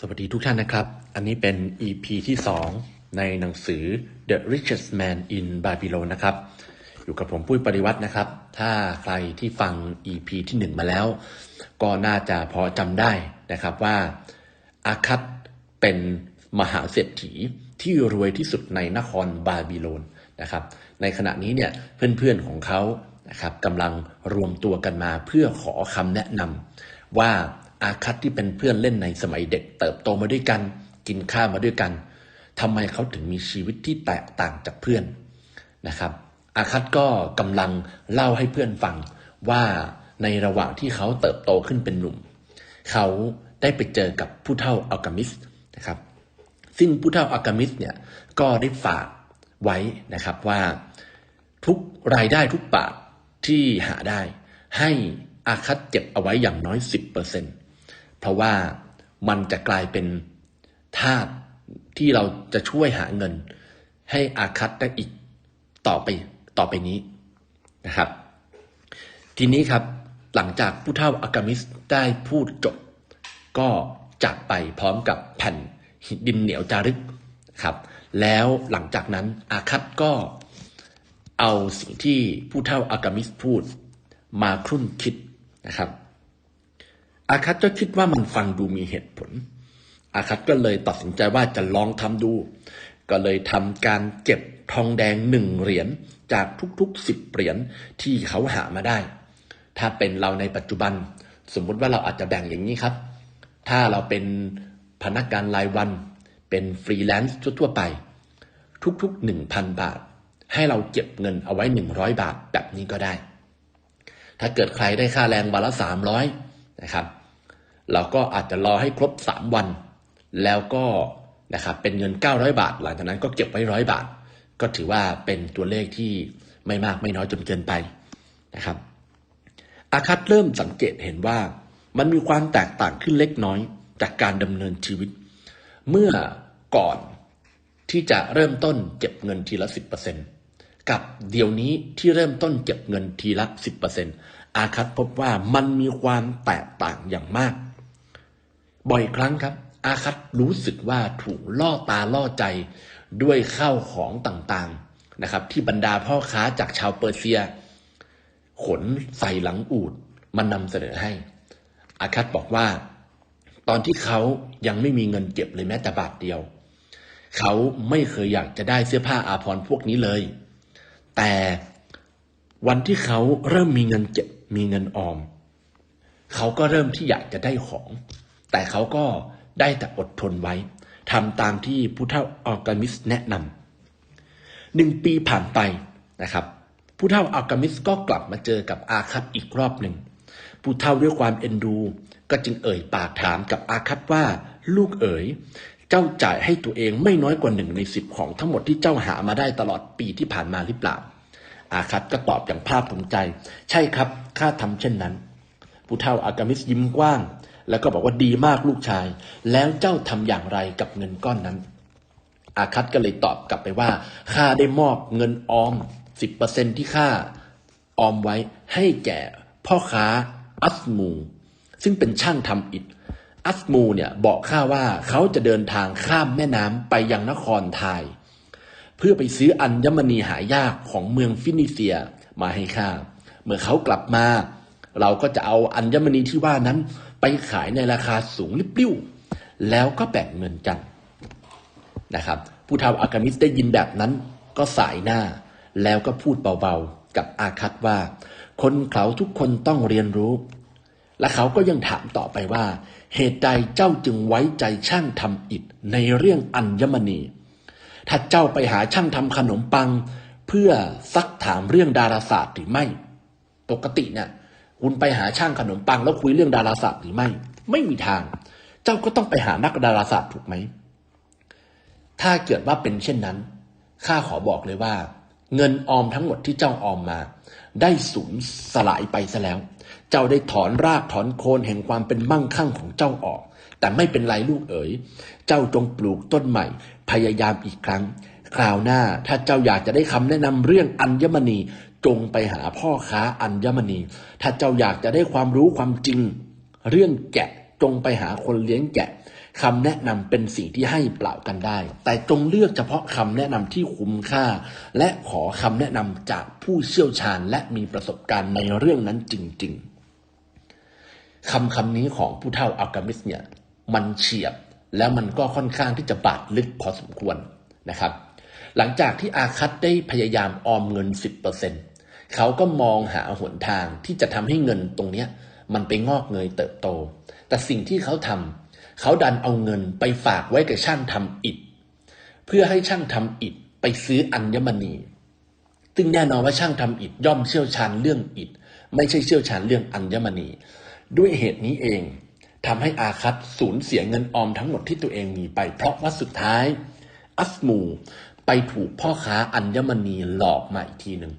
สวัสดีทุกท่านนะครับ อันนี้เป็น EP ที่ 2 ในหนังสือ The Richest Man in Babylon นะครับ อยู่กับผมปุ้ยปริวัตินะครับ ถ้าใครที่ฟัง EP ที่ 1 มาแล้ว ก็น่าจะพอจำได้นะครับว่าอาคัตเป็นมหาเศรษฐีที่รวยที่สุดในนครบาบิโลนนะครับ ในขณะนี้เนี่ยเพื่อนๆของเขานะครับกำลังรวมตัวกันมาเพื่อขอคำแนะนำว่า อาคัตที่เป็นเพื่อนเล่นในสมัยเด็กเติบโตมาด้วยกัน กินข้าวมาด้วยกันทำไมเขาถึงมีชีวิตที่แตกต่างจากเพื่อนนะครับ อาคัตก็กำลังเล่าให้เพื่อนฟังว่าในระหว่างที่เขาเติบโตขึ้นเป็นหนุ่ม เขาได้ไปเจอกับผู้เฒ่าอัลกามิสนะครับ ซึ่งผู้เฒ่าอัลกามิสเนี่ยก็ได้ฝากไว้นะครับว่าทุกรายได้ทุกบาทที่หาได้ ให้อาคัตเก็บเอาไว้อย่างน้อย 10%เปอร์เซ็นต เพราะว่ามันจะกลายเป็นธาตุที่เราจะช่วยหาเงิน ให้อาคัตได้อีกต่อไปต่อไปนี้นะครับ ทีนี้ครับหลังจากผู้เฒ่าอากามิสได้พูดจบ ก็จากไปพร้อมกับแผ่นดินเหนียวจารึกครับ แล้วหลังจากนั้นอาคัตก็เอาสิ่งที่ผู้เฒ่าอากามิสพูดมาครุ่นคิดนะครับ อาคัตก็คิดว่ามันฟังดูมีเหตุผล อาคัตก็เลยตัดสินใจว่าจะลองทำดู ก็เลยทำการเก็บทองแดงหนึ่งเหรียญจากทุกๆสิบเหรียญที่เขาหามาได้ ถ้าเป็นเราในปัจจุบัน สมมุติว่าเราอาจจะแบ่งอย่างนี้ครับ ถ้าเราเป็นพนักงานรายวัน เป็นฟรีแลนซ์ทั่วๆไป ทุกๆหนึ่งพันบาท ให้เราเก็บเงินเอาไว้หนึ่งร้อยบาทแบบนี้ก็ได้ ถ้าเกิดใครได้ค่าแรงวันละสามร้อยนะครับ เราก็อาจจะรอให้ครบ 3 วัน แล้วก็นะครับเป็นเงิน 900 บาท หลังจากนั้นก็เก็บไว้ร้อยบาท ก็ถือว่าเป็นตัวเลขที่ไม่มากไม่น้อยจนเกินไปนะครับอาคัตเริ่มสังเกตเห็นว่ามันมีความแตกต่างขึ้นเล็กน้อยจากการดำเนินชีวิต เมื่อก่อนที่จะเริ่มต้นเก็บเงินทีละ 10%กับเดี๋ยวนี้ที่เริ่มต้นเก็บเงินทีละ 10%อาคัตพบว่ามันมีความแตกต่างอย่างมาก บ่อยครั้งครับ อาคัตรู้สึกว่าถูกล่อตาล่อใจด้วยข้าวของต่างๆนะครับ ที่บรรดาพ่อค้าจากชาวเปอร์เซีย ขนใส่หลังอูดมันนำเสนอให้ อาคัตบอกว่า ตอนที่เขายังไม่มีเงินเก็บเลยแม้แต่บาทเดียว เขาไม่เคยอยากจะได้เสื้อผ้าอาภรณ์พวกนี้เลย แต่วันที่เขาเริ่มมีเงินเก็บมีเงินออม เขาก็เริ่มที่อยากจะได้ของ แต่เขาก็ได้แต่อดทนไว้ทำตามที่ผู้เฒ่าออร์กามิสแนะนำหนึ่งปีผ่านไปนะครับ ผู้เฒ่าออร์กามิสก็กลับมาเจอกับอาคัตอีกรอบหนึ่งผู้เฒ่าด้วยความเอ็นดู ก็จึงเอ่ยปากถามกับอาคัตว่าลูกเอ๋ยเจ้าจ่ายให้ตัวเองไม่น้อยกว่าหนึ่งในสิบของทั้งหมดที่เจ้าหามาได้ตลอดปีที่ผ่านมาหรือเปล่า อาคัตก็ตอบอย่างภาคภูมิใจ ใช่ครับข้าทำเช่นนั้น ผู้เฒ่าอากามิสยิ้มกว้าง แล้วก็บอกว่าดีมากลูกชาย แล้วเจ้าทำอย่างไรกับเงินก้อนนั้น อาคัตก็เลยตอบกลับไปว่าข้าได้มอบเงินออม 10%ที่ข้าออมไว้ให้แก่พ่อค้าอัสมู ซึ่งเป็นช่างทำอิฐอัสมูเนี่ยบอกข้าว่าเขาจะเดินทางข้ามแม่น้ำไปยังนครไทย เพื่อไปซื้ออัญมณีหายากของเมืองฟินิเซียมาให้ข้าเมื่อเขากลับมา เราก็จะเอาอัญมณีที่ว่านั้น ไปขายในราคาสูงลิบลิ่วแล้วก็แบ่งเงินกันนะครับ ผู้เฒ่าอากามิสได้ยินแบบนั้นก็สายหน้า แล้วก็พูดเบาๆกับอาคัตว่า คนเขาทุกคนต้องเรียนรู้ และเขาก็ยังถามต่อไปว่า เหตุใดเจ้าจึงไว้ใจช่างทำอิฐในเรื่องอัญมณี ถ้าเจ้าไปหาช่างทำขนมปัง เพื่อซักถามเรื่องดาราศาสตร์หรือไม่ ปกติเนี่ย คุณไปหาช่างขนมปังแล้วคุยเรื่องดาราศาสตร์หรือไม่ ไม่มีทาง เจ้าก็ต้องไปหานักดาราศาสตร์ถูกไหม ถ้าเกิดว่าเป็นเช่นนั้น ข้าขอบอกเลยว่า เงินออมทั้งหมดที่เจ้าออมมา ได้สูญสลายไปซะแล้ว เจ้าได้ถอนรากถอนโคนแห่งความเป็นมั่งคั่งของเจ้าออก แต่ไม่เป็นไรลูกเอ๋ย เจ้าจงปลูกต้นใหม่ พยายามอีกครั้งคราวหน้าถ้าเจ้าอยากจะได้คำแนะนำเรื่องอัญมณี จงไปหาพ่อค้าอัญมณี ถ้าเจ้าอยากจะได้ความรู้ความจริง เรื่องแกะจงไปหาคนเลี้ยงแกะคำแนะนำเป็นสิ่งที่ให้เปล่ากันได้ แต่จงเลือกเฉพาะคำแนะนำที่คุ้มค่า และขอคำแนะนำจากผู้เชี่ยวชาญและมีประสบการณ์ในเรื่องนั้นจริง ๆคำคำนี้ของผู้เฒ่าอัลกามิสเนี่ยมันเฉียบ แล้วมันก็ค่อนข้างที่จะบาดลึกพอสมควรนะครับ หลังจากที่อาคัตได้พยายามออมเงิน 10%เขาก็มองหาหนทางที่จะทำให้เงินตรงนี้มันไปงอกเงยเติบโต แต่สิ่งที่เขาทำเขาดันเอาเงินไปฝากไว้กับช่างทำอิฐ เพื่อให้ช่างทำอิฐไปซื้ออัญมณี ซึ่งแน่นอนว่าช่างทำอิฐย่อมเชี่ยวชาญเรื่องอิฐ ไม่ใช่เชี่ยวชาญเรื่องอัญมณี ด้วยเหตุนี้เองทำให้อาคัตสูญเสียเงินออมทั้งหมดที่ตัวเองมีไป เพราะว่าสุดท้าย อัสมู ไปถูกพ่อค้าอัญมณีหลอกมาอีกทีหนึ่ง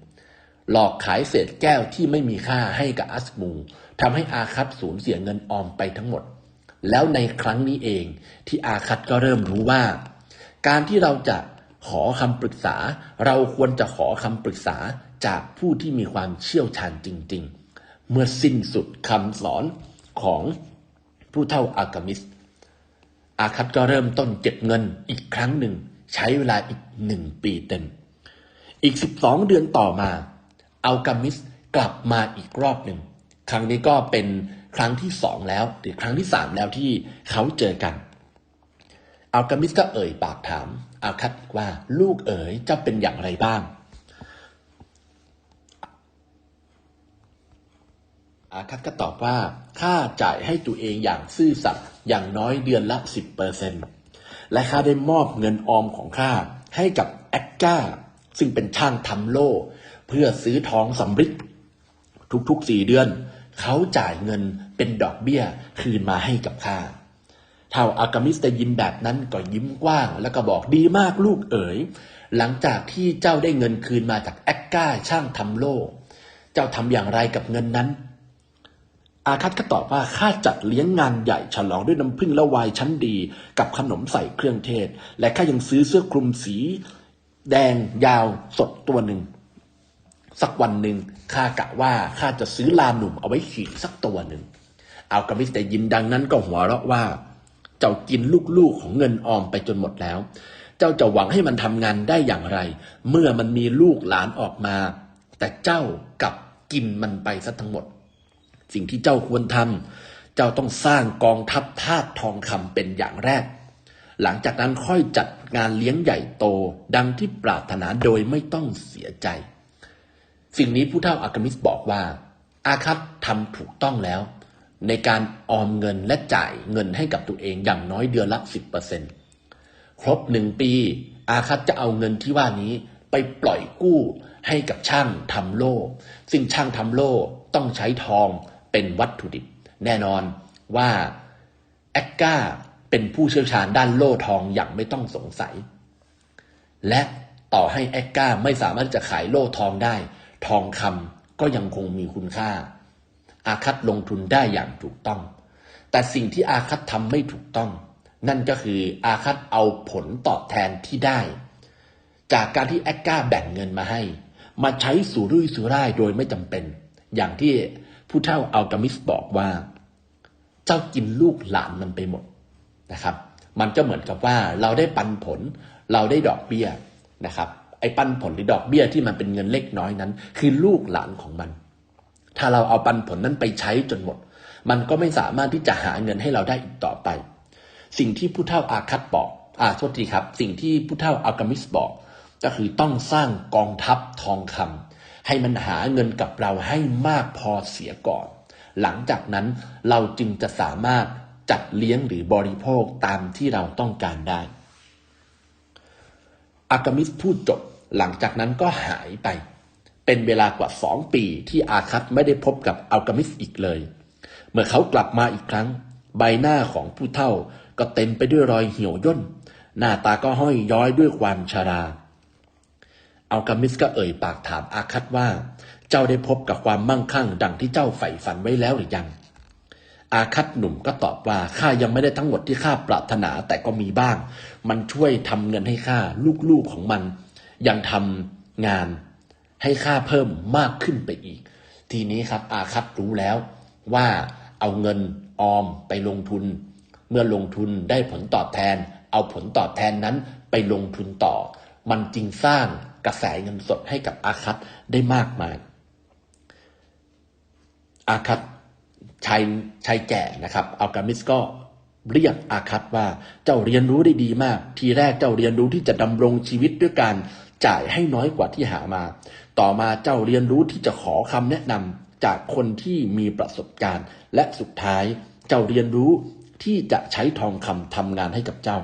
หลอกขายเศษแก้วที่ไม่มีค่าให้กับอัสมูทำให้อาคัตสูญเสียเงินออมไปทั้งหมด แล้วในครั้งนี้เองที่อาคัตก็เริ่มรู้ว่า การที่เราจะขอคำปรึกษา เราควรจะขอคำปรึกษาจากผู้ที่มีความเชี่ยวชาญจริง ๆ เมื่อสิ้นสุดคำสอนของผู้เท่าอากามิส อาคัตก็เริ่มต้นเก็บเงินอีกครั้งหนึ่ง ใช้เวลาอีกหนึ่งปีเต็ม อีก 12 เดือนต่อมาอัลกามิสกลับมาอีกรอบหนึ่ง ครั้งนี้ก็เป็นครั้งที่สองแล้วหรือครั้งที่สามแล้วที่เขาเจอกันอัลกามิสก็เอ่ยปากถามอาคัตว่าลูกเอ๋ยจ้าเป็นอย่างไรบ้างอาคัตก็ตอบว่าข้าจ่ายให้ตัวเองอย่างซื่อสัตย์อย่างน้อยเดือนละสิบเปอร์เซ็นต์ และข้าได้มอบเงินออมของข้าให้กับแอคก้า ซึ่งเป็นช่างทำโล่ เพื่อซื้อทองสำริดทุกๆสี่เดือน เขาจ่ายเงินเป็นดอกเบี้ยคืนมาให้กับข้าเท่าอากามิสได้ยินแบบนั้นก็ยิ้มกว้าง แล้วก็บอกดีมากลูกเอ๋ย หลังจากที่เจ้าได้เงินคืนมาจากแอคก้าช่างทำโล่ เจ้าทำอย่างไรกับเงินนั้น อาคัตก็ตอบว่าข้าจัดเลี้ยงงานใหญ่ฉลองด้วยน้ำผึ้งและไวน์ชั้นดี กับขนมใส่เครื่องเทศ และข้ายังซื้อเสื้อคลุมสี แดงยาวสดตัวหนึ่ง สักวันหนึ่งข้ากะว่าข้าจะซื้อลาหนุ่มเอาไว้ขี่สักตัวหนึ่งอัลกามิสแต่ยินดังนั้นก็หัวเราะว่า เจ้ากินลูกๆของเงินออมไปจนหมดแล้ว เจ้าจะหวังให้มันทำงานได้อย่างไร เมื่อมันมีลูกหลานออกมา แต่เจ้ากับกินมันไปซะทั้งหมด สิ่งที่เจ้าควรทำเจ้าต้องสร้างกองทัพทาสทองคำเป็นอย่างแรก หลังจากนั้นค่อยจัดงานเลี้ยงใหญ่โตดังที่ปรารถนาโดยไม่ต้องเสียใจ สิ่งนี้ผู้เฒ่าอากามิสบอกว่า อาคัตทำถูกต้องแล้ว ในการออมเงินและจ่ายเงินให้กับตัวเองอย่างน้อยเดือนละ10%ครบหนึ่งปี อาคัตจะเอาเงินที่ว่านี้ไปปล่อยกู้ให้กับช่างทำโล่ ซึ่งช่างทำโล่ต้องใช้ทอง เป็นวัตถุดิบ แน่นอนว่าแอคก้าเป็นผู้เชี่ยวชาญด้านโล่ทองอย่างไม่ต้องสงสัย และต่อให้แอคก้าไม่สามารถจะขายโล่ทองได้ ทองคำก็ยังคงมีคุณค่า อาคัตลงทุนได้อย่างถูกต้อง แต่สิ่งที่อาคัตทำไม่ถูกต้อง นั่นก็คืออาคัตเอาผลตอบแทนที่ได้ จากการที่แอคก้าแบ่งเงินมาให้ มาใช้สุรุ่ยสุร่ายโดยไม่จำเป็น อย่างที่ ผู้เฒ่าอัลกามิสบอกว่า เจ้ากินลูกหลานมันไปหมดนะครับ มันก็เหมือนกับว่าเราได้ปันผล เราได้ดอกเบี้ยนะครับไอ้ปันผลหรือดอกเบี้ยที่มันเป็นเงินเล็กน้อยนั้น คือลูกหลานของมัน ถ้าเราเอาปันผลนั้นไปใช้จนหมด มันก็ไม่สามารถที่จะหาเงินให้เราได้อีกต่อไป สิ่งที่ผู้เฒ่าอาคัตบอกอ่าโทษทีครับ สิ่งที่ผู้เฒ่าอัลกามิสบอก ก็คือต้องสร้างกองทัพทองคำ ให้มันหาเงินกับเราให้มากพอเสียก่อน หลังจากนั้นเราจึงจะสามารถจัดเลี้ยงหรือบริโภคตามที่เราต้องการได้อากามิสพูดจบ หลังจากนั้นก็หายไป เป็นเวลากว่าสองปีที่อาคัตไม่ได้พบกับอัลกามิสอีกเลย เมื่อเขากลับมาอีกครั้ง ใบหน้าของผู้เฒ่าก็เต็มไปด้วยรอยเหี่ยวย่น หน้าตาก็ห้อยย้อยด้วยความชารา อัลกามิสก็เอ่ยปากถามอาคัตว่า เจ้าได้พบกับความมั่งคั่ง ดังที่เจ้าใฝ่ฝันไว้แล้วหรือยัง อาคัตหนุ่มก็ตอบว่าข้ายังไม่ได้ทั้งหมดที่ข้าปรารถนาแต่ก็มีบ้าง มันช่วยทำเงินให้ข้าลูกๆของมัน ยังทำงานให้ข้าเพิ่มมากขึ้นไปอีก ทีนี้ครับอาคัตรู้แล้วว่าเอาเงินออมไปลงทุน เมื่อลงทุนได้ผลตอบแทน เอาผลตอบแทนนั้นไปลงทุนต่อ มันจึงสร้าง กระแสเงินสดให้กับอาคัตได้มากมาย อาคัตชายชายแก่นะครับอัลกามิสก็เรียกอาคัตว่าเจ้าเรียนรู้ได้ดีมาก ทีแรกเจ้าเรียนรู้ที่จะดำรงชีวิตด้วยการจ่ายให้น้อยกว่าที่หามา ต่อมาเจ้าเรียนรู้ที่จะขอคำแนะนำจากคนที่มีประสบการณ์ และสุดท้ายเจ้าเรียนรู้ที่จะใช้ทองคำทำงานให้กับเจ้า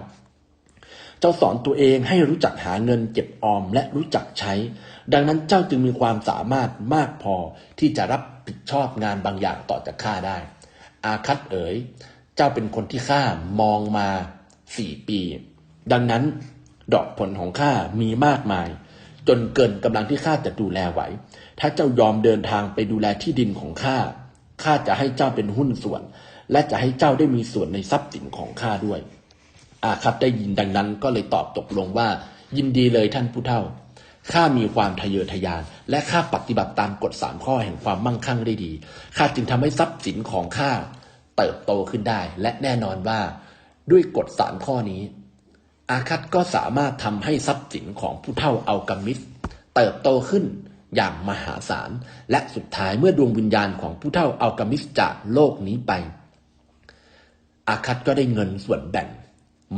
เจ้าสอนตัวเองให้รู้จักหาเงินเก็บออมและรู้จักใช้ ดังนั้นเจ้าจึงมีความสามารถมากพอที่จะรับผิดชอบงานบางอย่างต่อจากข้าได้ อาคัตเอ๋ย เจ้าเป็นคนที่ข้ามองมาสี่ปี ดังนั้นดอกผลของข้ามีมากมาย จนเกินกำลังที่ข้าจะดูแลไหว ถ้าเจ้ายอมเดินทางไปดูแลที่ดินของข้าข้าจะให้เจ้าเป็นหุ้นส่วน และจะให้เจ้าได้มีส่วนในทรัพย์สินของข้าด้วย อาคับได้ยินดังนั้นก็เลยตอบตกลงว่า ยินดีเลยท่านผู้เฒ่าข้ามีความทะเยอทะยาน และข้าปฏิบัติตามกฎสามข้อแห่งความมั่งคั่งได้ดีข้าจึงทำให้ทรัพย์สินของข้าเติบโตขึ้นได้ และแน่นอนว่า ด้วยกฎสามข้อนี้ อาคัตก็สามารถทำให้ทรัพย์สินของผู้เฒ่าอัลกามิสเติบโตขึ้นอย่างมหาศาล และสุดท้ายเมื่อดวงวิญญาณของผู้เฒ่าอัลกามิสจากโลกนี้ไป อาคัตก็ได้เงินส่วนแบ่ง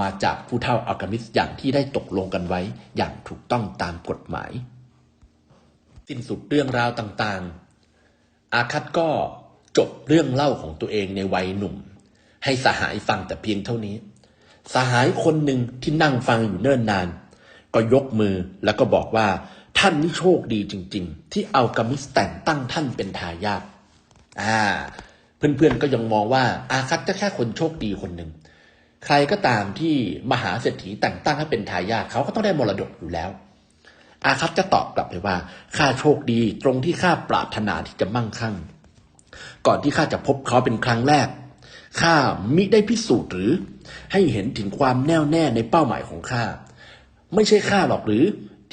มาจากผู้เฒ่าอัลกามิสอย่างที่ได้ตกลงกันไว้อย่างถูกต้องตามกฎหมาย สิ้นสุดเรื่องราวต่างๆ อาคัตก็จบเรื่องเล่าของตัวเองในวัยหนุ่ม ให้สหายฟังแต่เพียงเท่านี้ สหายคนหนึ่งที่นั่งฟังอยู่เนิ่นนาน ก็ยกมือแล้วก็บอกว่าท่านนี่โชคดีจริง ๆ ที่อัลกามิสแต่งตั้งท่านเป็นทายาทอ่า เพื่อนๆก็ยังมองว่าอาคัตก็แค่คนโชคดีคนหนึ่ง ใครก็ตามที่มหาเศรษฐีแต่งตั้งให้เป็นทายาทเขาก็ต้องได้มรดกอยู่แล้ว อาคัตจะตอบกลับไปว่าข้าโชคดีตรงที่ข้าปรารถนาที่จะมั่งคั่ง ก่อนที่ข้าจะพบเขาเป็นครั้งแรกข้ามิได้พิสูจน์หรือให้เห็นถึงความแน่วแน่ในเป้าหมายของข้าไม่ใช่ข้าหรอกหรือ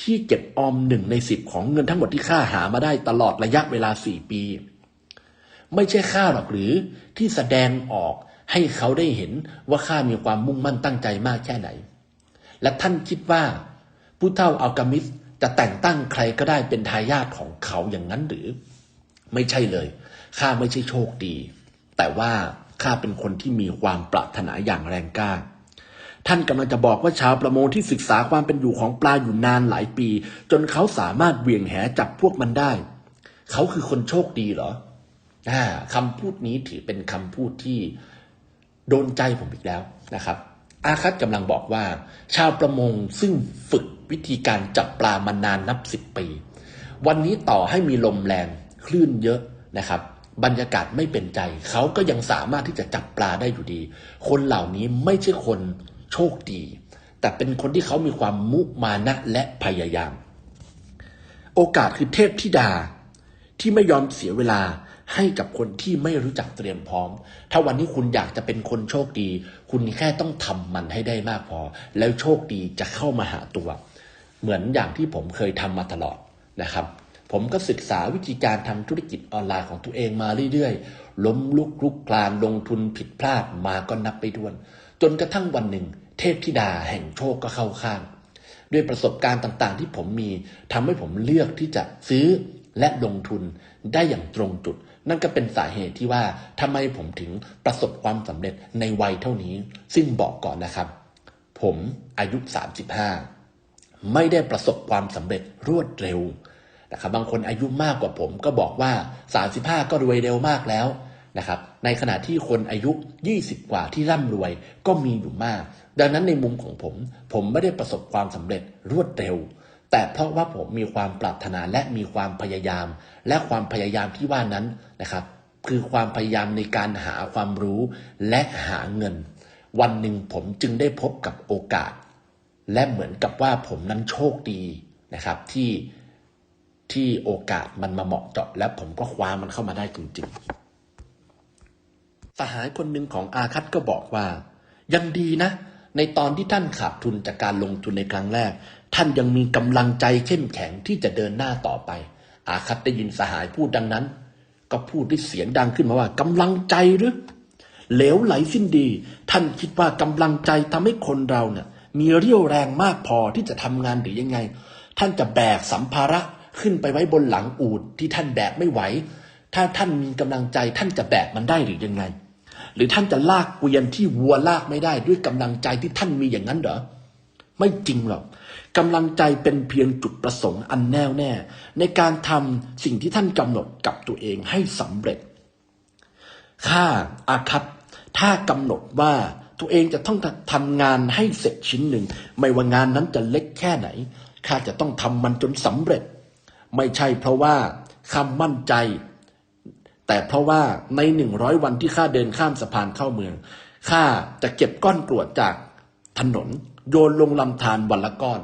ที่เก็บออมหนึ่งในสิบของเงินทั้งหมดที่ข้าหามาได้ตลอดระยะเวลาสี่ปี ไม่ใช่ข้าหรอกหรือที่แสดงออก ให้เขาได้เห็นว่าข้ามีความมุ่งมั่นตั้งใจมากแค่ไหน และท่านคิดว่า ผู้เฒ่าอัลกามิสจะแต่งตั้งใครก็ได้เป็นทายาทของเขาอย่างนั้นหรือ ไม่ใช่เลยข้าไม่ใช่โชคดี แต่ว่าข้าเป็นคนที่มีความปรารถนาอย่างแรงกล้าท่านกำลังจะบอกว่าชาวประมงที่ศึกษาความเป็นอยู่ของปลาอยู่นานหลายปี จนเขาสามารถเหวี่ยงแหจับพวกมันได้ เขาคือคนโชคดีเหรออคำพูดนี้ถือเป็นคำพูดที่ โดนใจผมอีกแล้วนะครับ อาคัตกำลังบอกว่า ชาวประมงซึ่งฝึกวิธีการจับปลามานานนับสิบปี วันนี้ต่อให้มีลมแรงคลื่นเยอะนะครับ บรรยากาศไม่เป็นใจ เขาก็ยังสามารถที่จะจับปลาได้อยู่ดี คนเหล่านี้ไม่ใช่คนโชคดี แต่เป็นคนที่เขามีความมุมานะและพยายาม โอกาสคือเทพธิดาที่ไม่ยอมเสียเวลา ให้กับคนที่ไม่รู้จักเตรียมพร้อม ถ้าวันนี้คุณอยากจะเป็นคนโชคดี คุณแค่ต้องทำมันให้ได้มากพอ แล้วโชคดีจะเข้ามาหาตัว เหมือนอย่างที่ผมเคยทำมาตลอดนะครับผมก็ศึกษาวิธีการทำธุรกิจออนไลน์ของตัวเองมาเรื่อยๆ ล้มลุกลุกคลานลงทุนผิดพลาดมาก็นับไปด้วน จนกระทั่งวันหนึ่ง เทพธิดาแห่งโชคก็เข้าข้าง ด้วยประสบการณ์ต่างๆ ที่ผมมีทำให้ผมเลือกที่จะซื้อและลงทุนได้อย่างตรงจุด นั่นก็เป็นสาเหตุที่ว่าทำไมผมถึงประสบความสำเร็จในวัยเท่านี้ ซึ่งบอกก่อนนะครับ ผมอายุ 35 ไม่ได้ประสบความสำเร็จรวดเร็วนะครับบางคนอายุมากกว่าผมก็บอกว่า 35 ก็รวยเร็วมากแล้วนะครับในขณะที่คนอายุ 20 กว่าที่ร่ำรวยก็มีอยู่มาก ดังนั้นในมุมของผม ผมไม่ได้ประสบความสำเร็จรวดเร็ว แต่เพราะว่าผมมีความปรารถนาและมีความพยายาม และความพยายามที่ว่านั้นนะครับ คือความพยายามในการหาความรู้และหาเงิน วันหนึ่งผมจึงได้พบกับโอกาส และเหมือนกับว่าผมนั้นโชคดีนะครับที่ที่โอกาสมันมาเหมาะเจาะ และผมก็คว้ามันเข้ามาได้จริงๆสหายคนหนึ่งของอาคัตก็บอกว่า ยังดีนะ ในตอนที่ท่านขาดทุนจากการลงทุนในครั้งแรก ท่านยังมีกำลังใจเข้มแข็งที่จะเดินหน้าต่อไป อาคัตได้ยินสหายพูดดังนั้น ก็พูดด้วยเสียงดังขึ้นมาว่ากำลังใจหรือเหลวไหลสิ้นดี ท่านคิดว่ากำลังใจทำให้คนเราเนี่ยมีเรี่ยวแรงมากพอที่จะทำงานหรือยังไง ท่านจะแบกสัมภาระขึ้นไปไว้บนหลังอูดที่ท่านแบกไม่ไหว ถ้าท่านมีกำลังใจท่านจะแบกมันได้หรือยังไง หรือท่านจะลากเกวียนที่วัวลากไม่ได้ด้วยกำลังใจที่ท่านมีอย่างนั้นเหรอ ไม่จริงหรอก กำลังใจเป็นเพียงจุดประสงค์อันแน่วแน่ ในการทำสิ่งที่ท่านกำหนดกับตัวเองให้สำเร็จ ข้าอาคัตถ้ากำหนดว่าตัวเองจะต้องทำงานให้เสร็จชิ้นหนึ่ง ไม่ว่างานนั้นจะเล็กแค่ไหนข้าจะต้องทำมันจนสำเร็จ ไม่ใช่เพราะว่าข้ามั่นใจ แต่เพราะว่าในหนึ่งร้อยวันที่ข้าเดินข้ามสะพานเข้าเมืองข้าจะเก็บก้อนกรวดจากถนน โยนลงลำธารวันละก้อน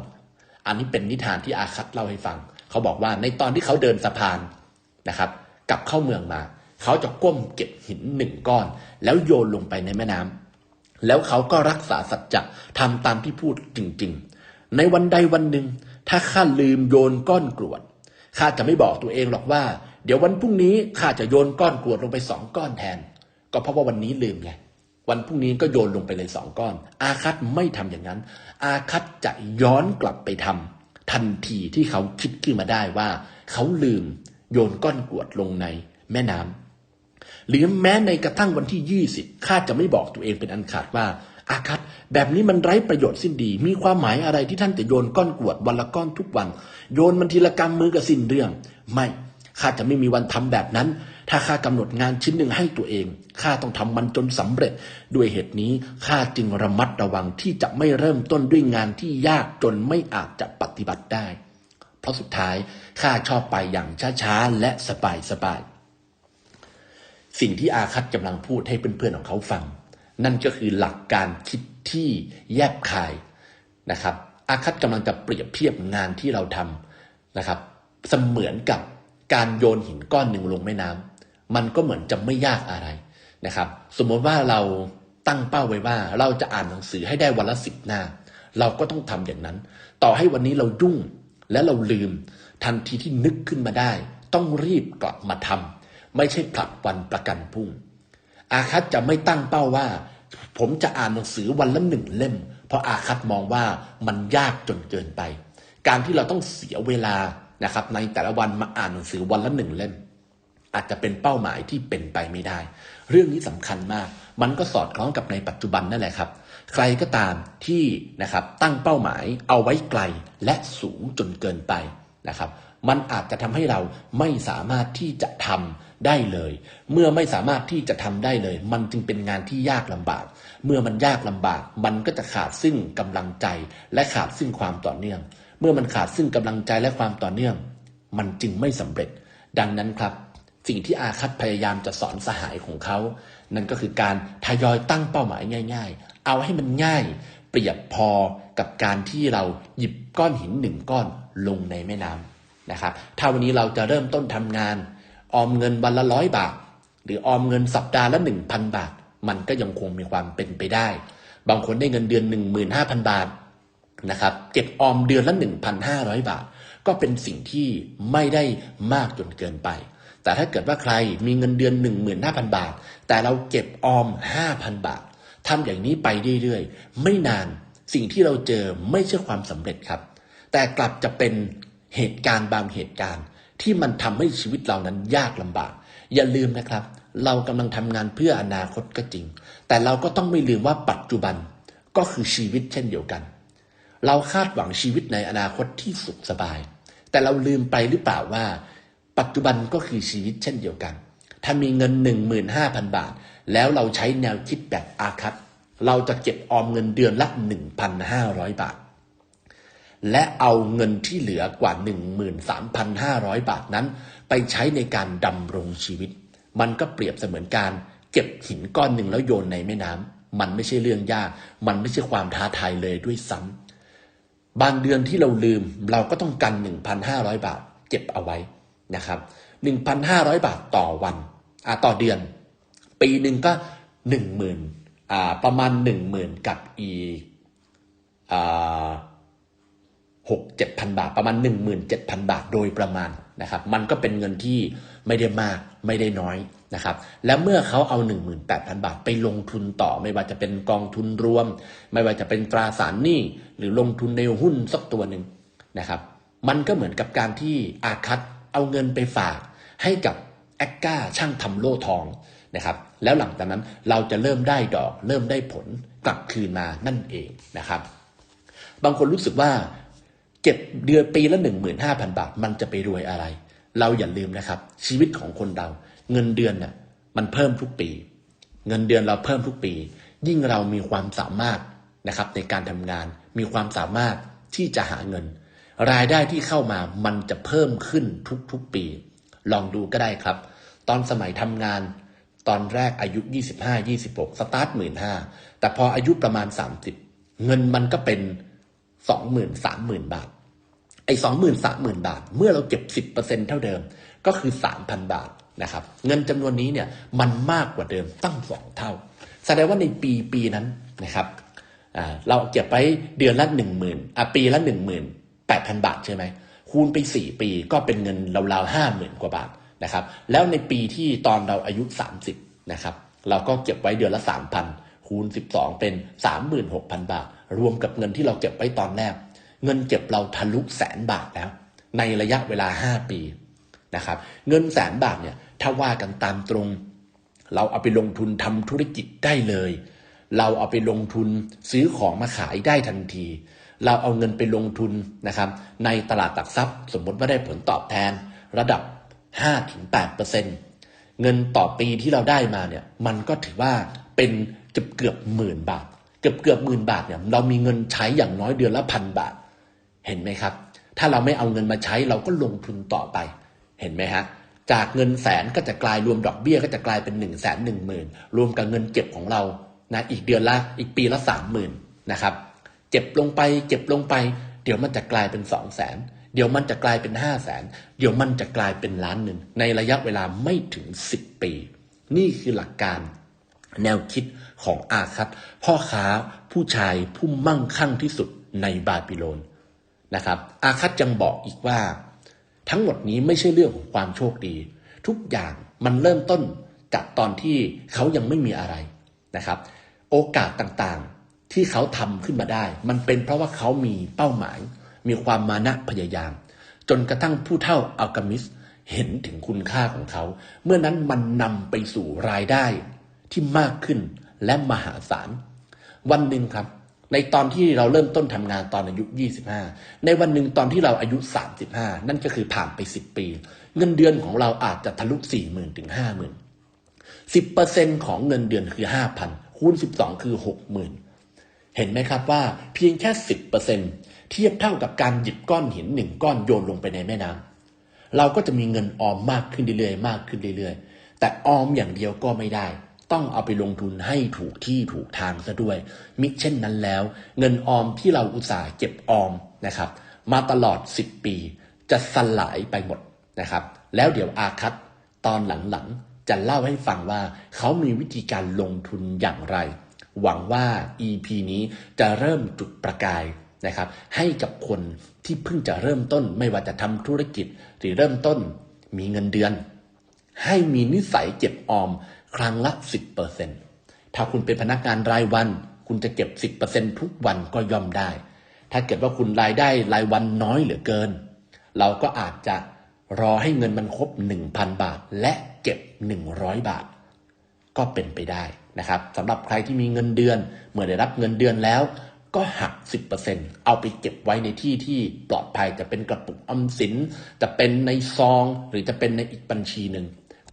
อันนี้เป็นนิทานที่อาคัตเล่าให้ฟัง เขาบอกว่าในตอนที่เขาเดินสะพานนะครับกลับเข้าเมืองมา เขาจะก้มเก็บหินหนึ่งก้อน แล้วโยนลงไปในแม่น้ำแล้วเขาก็รักษาสัจจะทำตามที่พูดจริง ๆ ในวันใดวันหนึ่ง ถ้าข้าลืมโยนก้อนกรวดข้าจะไม่บอกตัวเองหรอกว่า เดี๋ยววันพรุ่งนี้ข้าจะโยนก้อนกรวดลงไปสองก้อนแทน ก็เพราะว่าวันนี้ลืมไง วันพรุ่งนี้ก็โยนลงไปเลยสองก้อน อาคัตไม่ทำอย่างนั้น อาคัตจะย้อนกลับไปทำทันทีที่เขาคิดขึ้นมาได้ว่า เขาลืมโยนก้อนกรวดลงในแม่น้ำหรือแม้ในกระทั่งวันที่ 20ข้าจะไม่บอกตัวเองเป็นอันขาดว่า อาคัตแบบนี้มันไร้ประโยชน์สิ้นดี มีความหมายอะไรที่ท่านจะโยนก้อนกรวดวันละก้อนทุกวัน โยนมันทีละกำมือกับสิ้นเรื่อง ไม่ข้าจะไม่มีวันทำแบบนั้น ถ้าข้ากำหนดงานชิ้นหนึ่งให้ตัวเองข้าต้องทำมันจนสำเร็จ ด้วยเหตุนี้ข้าจึงระมัดระวังที่จะไม่เริ่มต้นด้วยงานที่ยากจนไม่อาจจะปฏิบัติได้ เพราะสุดท้ายข้าชอบไปอย่างช้าๆและสบายๆสิ่งที่อาคัตกำลังพูดให้เพื่อนๆของเขาฟัง นั่นก็คือหลักการคิดที่แยบคายนะครับ อาคัตกำลังจะเปรียบเทียบงานที่เราทำนะครับ เสมือนกับการโยนหินก้อนหนึ่งลงแม่น้ำ มันก็เหมือนจะไม่ยากอะไรนะครับ สมมติว่าเราตั้งเป้าไว้ว่า เราจะอ่านหนังสือให้ได้วันละสิบหน้า เราก็ต้องทำอย่างนั้น ต่อให้วันนี้เรายุ่งและเราลืม ทันทีที่นึกขึ้นมาได้ ต้องรีบกลับมาทำไม่ใช่ผลัดวันประกันพรุ่ง อาคัตจะไม่ตั้งเป้าว่า ผมจะอ่านหนังสือวันละหนึ่งเล่ม เพราะอาคัตมองว่ามันยากจนเกินไป การที่เราต้องเสียเวลานะครับในแต่ละวันมาอ่านหนังสือวันละหนึ่งเล่ม อาจจะเป็นเป้าหมายที่เป็นไปไม่ได้ เรื่องนี้สำคัญมาก มันก็สอดคล้องกับในปัจจุบันนั่นแหละครับ ใครก็ตามที่นะครับตั้งเป้าหมายเอาไว้ไกลและสูงจนเกินไปนะครับ มันอาจจะทำให้เราไม่สามารถที่จะทำได้เลย เมื่อไม่สามารถที่จะทำได้เลย มันจึงเป็นงานที่ยากลำบาก เมื่อมันยากลำบาก มันก็จะขาดซึ่งกำลังใจ และขาดซึ่งความต่อเนื่อง เมื่อมันขาดซึ่งกำลังใจและความต่อเนื่อง มันจึงไม่สำเร็จ ดังนั้นครับ สิ่งที่อาคัตพยายามจะสอนสหายของเขา นั่นก็คือการทยอยตั้งเป้าหมายง่าย ๆ เอาให้มันง่าย เปรียบพอกับการที่เราหยิบก้อนหินหนึ่งก้อนลงในแม่น้ำนะครับ ถ้าวันนี้เราจะเริ่มต้นทำงาน ออมเงินวันละร้อยบาท หรือออมเงินสัปดาห์ละหนึ่งพันบาท มันก็ยังคงมีความเป็นไปได้ บางคนได้เงินเดือนหนึ่งหมื่นห้าพันบาทนะครับเก็บออมเดือนละ 1,500 บาท ก็เป็นสิ่งที่ไม่ได้มากจนเกินไป แต่ถ้าเกิดว่าใครมีเงินเดือน 15,000 บาท แต่เราเก็บออม 5,000 บาททำอย่างนี้ไปเรื่อยๆ ไม่นานสิ่งที่เราเจอไม่ใช่ความสำเร็จครับ แต่กลับจะเป็นเหตุการณ์บางเหตุการณ์ ที่มันทำให้ชีวิตเรานั้นยากลำบาก อย่าลืมนะครับ เรากำลังทำงานเพื่ออนาคตก็จริง แต่เราก็ต้องไม่ลืมว่าปัจจุบันก็คือชีวิตเช่นเดียวกัน เราคาดหวังชีวิตในอนาคตที่สุขสบาย แต่เราลืมไปหรือเปล่าว่า ปัจจุบันก็คือชีวิตเช่นเดียวกัน ถ้ามีเงิน 15,000 บาท แล้วเราใช้แนวคิดแบบอาคัตเราจะเก็บออมเงินเดือนละ 1,500 บาท และเอาเงินที่เหลือกว่า 13,500 บาทนั้น ไปใช้ในการดำรงชีวิต มันก็เปรียบเสมือนการเก็บหินก้อนหนึ่งแล้วโยนในแม่น้ำมันไม่ใช่เรื่องยาก มันไม่ใช่ความท้าทายเลยด้วยซ้ำบางเดือนที่เราลืมเราก็ต้องกัน 1,500 บาท เก็บเอาไว้ นะครับ1,500 บาทต่อวันต่อเดือน ปีหนึ่งก็ 10,000อ่าประมาณ 10,000 กับอีกหกเจ็ดพันบาทประมาณ 17,000 บาทโดยประมาณนะครับมันก็เป็นเงินที่ไม่ได้มากไม่ได้น้อยนะครับแล้วเมื่อเขาเอา 18,000 บาทไปลงทุนต่อ ไม่ว่าจะเป็นกองทุนรวม ไม่ว่าจะเป็นตราสารหนี้หรือลงทุนในหุ้นสักตัวหนึ่งนะครับมันก็เหมือนกับการที่อาคัต เอาเงินไปฝากให้กับแอคก้าช่างทำโล่ทองนะครับ แล้วหลังจากนั้นเราจะเริ่มได้ดอก เริ่มได้ผลกลับคืนมานั่นเองนะครับ บางคนรู้สึกว่าเก็บเดือนปีละ 15,000 บาท มันจะไปรวยอะไร เราอย่าลืมนะครับ ชีวิตของคนเรา เงินเดือนน่ะมันเพิ่มทุกปี เงินเดือนเราเพิ่มทุกปี ยิ่งเรามีความสามารถนะครับในการทำงาน มีความสามารถที่จะหาเงิน รายได้ที่เข้ามามันจะเพิ่มขึ้นทุกๆปี ลองดูก็ได้ครับ ตอนสมัยทำงานตอนแรกอายุ 25 26 สตาร์ทหมื่นห้าแต่พออายุประมาณ 30 เงินมันก็เป็น 20,000 30,000 บาท ไอ้20,000 30,000 บาท เมื่อเราเก็บ 10%เท่าเดิมก็คือ 3,000 บาทนะครับ เงินจำนวนนี้เนี่ยมันมากกว่าเดิมตั้ง 2 เท่า แสดงว่าในปีปีนั้นนะครับเราเก็บไปเดือนละ 10,000อะปีละ 8,000 บาทใช่ไหมคูณไป 4 ปีก็เป็นเงินราวๆ50,000กว่าบาทนะครับ แล้วในปีที่ตอนเราอายุ 30นะครับ เราก็เก็บไว้เดือนละ 3,000 คูณ 12 เป็น 36,000 บาท รวมกับเงินที่เราเก็บไว้ตอนแรก เงินเก็บเราทะลุแสนบาทแล้ว ในระยะเวลา 5 ปีนะครับ เงินแสนบาทเนี่ย ถ้าว่ากันตามตรง เราเอาไปลงทุนทำธุรกิจได้เลย เราเอาไปลงทุนซื้อของมาขายได้ทันที เราเอาเงินไปลงทุนนะครับในตลาดหลักทรัพย์ สมมติว่าได้ผลตอบแทนระดับ 5-8%เงินต่อปีที่เราได้มาเนี่ยมันก็ถือว่าเป็นเกือบเกือบหมื่นบาท เกือบเกือบหมื่นบาทเนี่ยเรามีเงินใช้อย่างน้อยเดือนละพันบาท เห็นไหมครับ ถ้าเราไม่เอาเงินมาใช้เราก็ลงทุนต่อไป เห็นไหมฮะจากเงินแสนก็จะกลายรวมดอกเบี้ยก็จะกลายเป็น1นึ่งแสนหนึ่งหมื่นรวมกับเงินเก็บของเรานะอีกเดือนละอีกปีละสามหมื่นนะครับ เจ็บลงไปเจ็บลงไป เดี๋ยวมันจะกลายเป็นสองแสนเดี๋ยวมันจะกลายเป็นห้าแสนเดี๋ยวมันจะกลายเป็นล้านหนึ่งในระยะเวลาไม่ถึงสิบปี นี่คือหลักการแนวคิดของอาคัตพ่อค้าผู้ชายผู้มั่งคั่งที่สุดในบาบิโลนนะครับ อาคัตยังบอกอีกว่า ทั้งหมดนี้ไม่ใช่เรื่องของความโชคดี ทุกอย่างมันเริ่มต้นจากตอนที่เขายังไม่มีอะไรนะครับ โอกาสต่างๆ ที่เขาทำขึ้นมาได้ มันเป็นเพราะว่าเขามีเป้าหมาย มีความมานะพยายาม จนกระทั่งผู้เท่าอัลกามิสเห็นถึงคุณค่าของเขา เมื่อนั้นมันนำไปสู่รายได้ที่มากขึ้นและมหาศาล วันหนึ่งครับ ในตอนที่เราเริ่มต้นทำงานตอนอายุ 25 ในวันหนึ่งตอนที่เราอายุ 35 นั่นก็คือผ่านไป 10 ปี เงินเดือนของเราอาจจะทะลุ 40,000ถึง50,000 10%ของเงินเดือนคือ 5,000 คูณ 12 คือ 60,000 เห็นไหมครับว่าเพียงแค่ 10%เทียบเท่ากับการหยิบก้อนหินหนึ่งก้อนโยนลงไปในแม่น้ำเราก็จะมีเงินออมมากขึ้นเรื่อยๆมากขึ้นเรื่อยๆ แต่ออมอย่างเดียวก็ไม่ได้ ต้องเอาไปลงทุนให้ถูกที่ถูกทางซะด้วย มิเช่นนั้นแล้ว เงินออมที่เราอุตส่าห์เก็บออมนะครับ มาตลอด 10 ปี จะสลายไปหมดนะครับ แล้วเดี๋ยวอาคัตตอนหลังๆจะเล่าให้ฟังว่าเขามีวิธีการลงทุนอย่างไร หวังว่า EP นี้จะเริ่มจุดประกายนะครับ ให้กับคนที่เพิ่งจะเริ่มต้นไม่ว่าจะทำธุรกิจ หรือเริ่มต้นมีเงินเดือน ให้มีนิสัยเก็บออมครั้งละ 10%ถ้าคุณเป็นพนักงานรายวัน คุณจะเก็บ 10%ทุกวันก็ย่อมได้ ถ้าเกิดว่าคุณรายได้รายวันน้อยเหลือเกิน เราก็อาจจะรอให้เงินมันครบ 1,000 บาท และเก็บ 100 บาท ก็เป็นไปได้ นะครับสำหรับใครที่มีเงินเดือน เมื่อได้รับเงินเดือนแล้ว ก็หัก 10%เอาไปเก็บไว้ในที่ที่ปลอดภัยจะเป็นกระปุกออมสิน จะเป็นในซอง หรือจะเป็นในอีกบัญชีหนึ่ง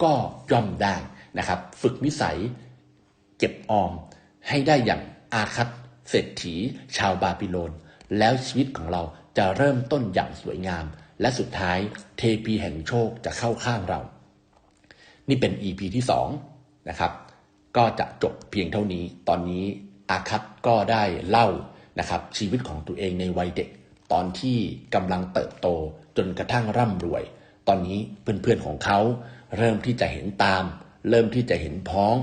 ก็ย่อมได้นะครับ ฝึกนิสัยเก็บออมให้ได้อย่างอาคัตเศรษฐี ชาวบาบิโลน แล้วชีวิตของเราจะเริ่มต้นอย่างสวยงาม และสุดท้ายเทพีแห่งโชคจะเข้าข้างเรา นี่เป็น EP ที่ 2 นะครับ ก็จะจบเพียงเท่านี้ ตอนนี้อาคัตก็ได้เล่านะครับชีวิตของตัวเองในวัยเด็ก ตอนที่กำลังเติบโตจนกระทั่งร่ำรวย ตอนนี้เพื่อนๆของเขา เริ่มที่จะเห็นตาม เริ่มที่จะเห็นพ้อง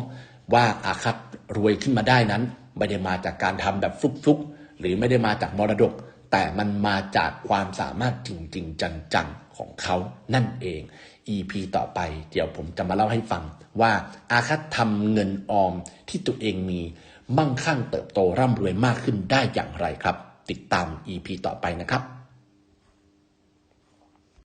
ว่าอาคัตรวยขึ้นมาได้นั้น ไม่ได้มาจากการทำแบบฟุกๆ หรือไม่ได้มาจากมรดก แต่มันมาจากความสามารถจริงๆ จังๆของเขานั่นเอง EP ต่อไป เดี๋ยวผมจะมาเล่าให้ฟัง ว่าอาคัตทำเงินออมที่ตัวเองมีมั่งคั่งเติบโตร่ำรวยมากขึ้นได้อย่างไรครับ ติดตาม EP ต่อไปนะครับ